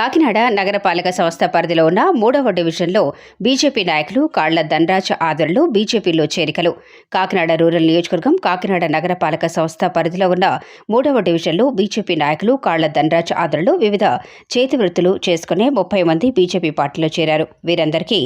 కాకినాడ నగరపాలక సంస్థ పరిధిలో ఉన్న మూడవ డివిజన్లో బీజేపీ నాయకులు కాళ్ళ ధనరాజ్ ఆదరణలో బీజేపీలో చేరికలు. కాకినాడ రూరల్ నియోజకవర్గం కాకినాడ నగరపాలక సంస్థ పరిధిలో ఉన్న మూడవ డివిజన్లో బీజేపీ నాయకులు కాళ్ళ ధనరాజ్ ఆదరణలో వివిధ చేతి వృత్తులు చేసుకునే ముప్పై మంది బీజేపీ పార్టీలో చేరారు. వీరందరికీ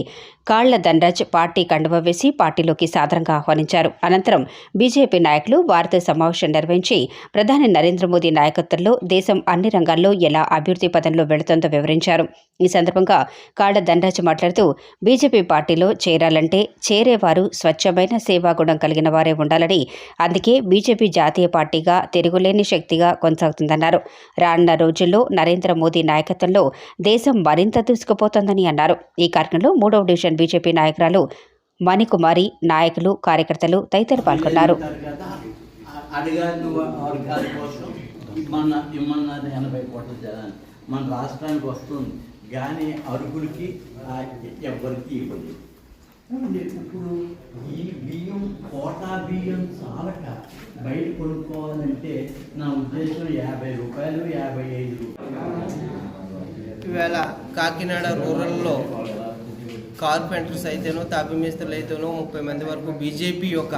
కాళ్ళ ధనరాజ్ పార్టీ కండువ వేసి పార్టీలోకి సాదరంగా ఆహ్వానించారు. అనంతరం బీజేపీ నాయకులు వారితో సమావేశం నిర్వహించి ప్రధాని నరేంద్ర మోదీ నాయకత్వంలో దేశం అన్ని రంగాల్లో ఎలా అభివృద్ధి పదంలో వెళుతుందో వివరించారు. ఈ సందర్భంగా కాళ్ళ ధనరాజ్ మాట్లాడుతూ బీజేపీ పార్టీలో చేరాలంటే చేరేవారు స్వచ్ఛమైన సేవాగుణం కలిగిన వారే ఉండాలని అందుకే బీజేపీ జాతీయ పార్టీగా తిరుగులేని శక్తిగా కొనసాగుతుందన్నారు. రానున్న రోజుల్లో నరేంద్ర మోదీ నాయకత్వంలో దేశం మరింత దూసుకుపోతోందని అన్నారు. ఈ కార్యక్రమంలో మూడవ డివిజన్ బీజేపీ నాయకురాలు మణికుమారి నాయకులు కార్యకర్తలు తదితరులు పాల్గొన్నారు. అడిగారు కోసం ఇమ్మన్నది ఎనభై కోట్ల జనాన్ని మన రాష్ట్రానికి వస్తుంది. కానీ అరుగులకి ఎవరికి ఎవ్వరికి ఇవ్వదు ఇప్పుడు ఈ బియ్యం కోటా బియ్యం చాలక బయట కొనుక్కోవాలంటే నా ఉద్దేశం యాభై రూపాయలు యాభై ఐదు రూపాయలు. ఇవాళ కాకినాడ రూరల్లో కార్పెంటర్స్ అయితేనో తాపి మేస్త్రులు అయితేనో ముప్పై మంది వరకు బీజేపీ యొక్క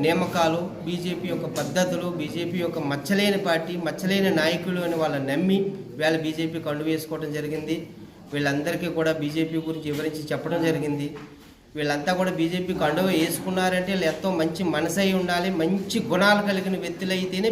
నియామకాలు బీజేపీ యొక్క పద్ధతులు బీజేపీ యొక్క మచ్చలేని పార్టీ మచ్చలేని నాయకులు అని వాళ్ళని నమ్మి వీళ్ళ బీజేపీ కండు వేసుకోవడం జరిగింది. వీళ్ళందరికీ కూడా బీజేపీ గురించి వివరించి చెప్పడం జరిగింది. వీళ్ళంతా కూడా బీజేపీ కండువ వేసుకున్నారంటే వీళ్ళు ఎంతో మంచి మనసై ఉండాలి మంచి గుణాలు కలిగిన వ్యక్తులు అయితేనే